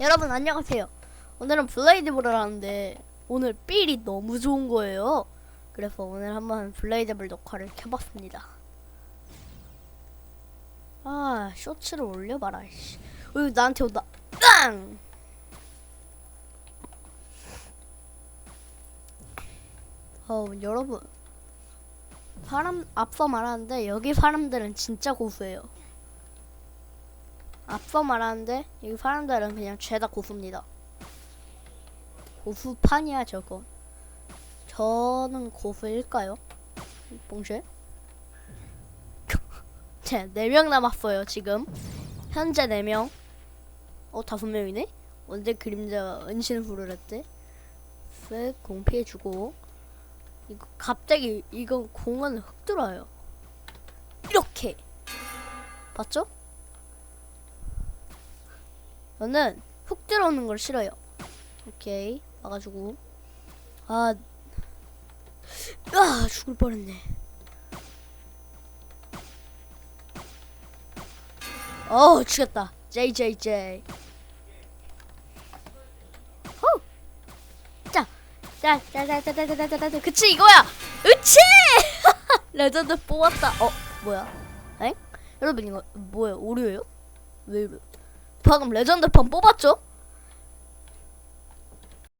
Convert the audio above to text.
여러분 안녕하세요. 오늘은 블레이드볼을 하는데 오늘 삘이 너무 좋은 거예요. 그래서 오늘 한번 블레이드볼 녹화를 켜봤습니다. 아 쇼츠를 올려봐라. 씨. 어, 나한테 온다. 땅! 어 여러분 사람 앞서 말하는데 여기 사람들은 진짜 고수예요. 앞서 말하는데 이 사람들은 그냥 죄다 고수입니다. 고수판이야 저거. 저는 고수일까요? 봉쉐? 제 4명 남았어요 지금. 현재 4명. 어 다섯 명이네? 언제 그림자 은신 후를 했대? 쓱 공 피해주고 이거 갑자기 이건 공은 흙 들어요. 이렇게 봤죠? 저는 훅 들어오는 걸 싫어요. 오케이 와가지고 아, 아 죽을 뻔했네. 어 죽였다. JJJ. 후. 자, 자, 자, 자, 자, 자, 자, 자, 자, 자, 그치 이거야. 으치. 레전드 뽑았다. 어 뭐야? 엥? 여러분 이거 뭐예요? 오류예요? 왜 이래? 방금 레전드 판 뽑았죠?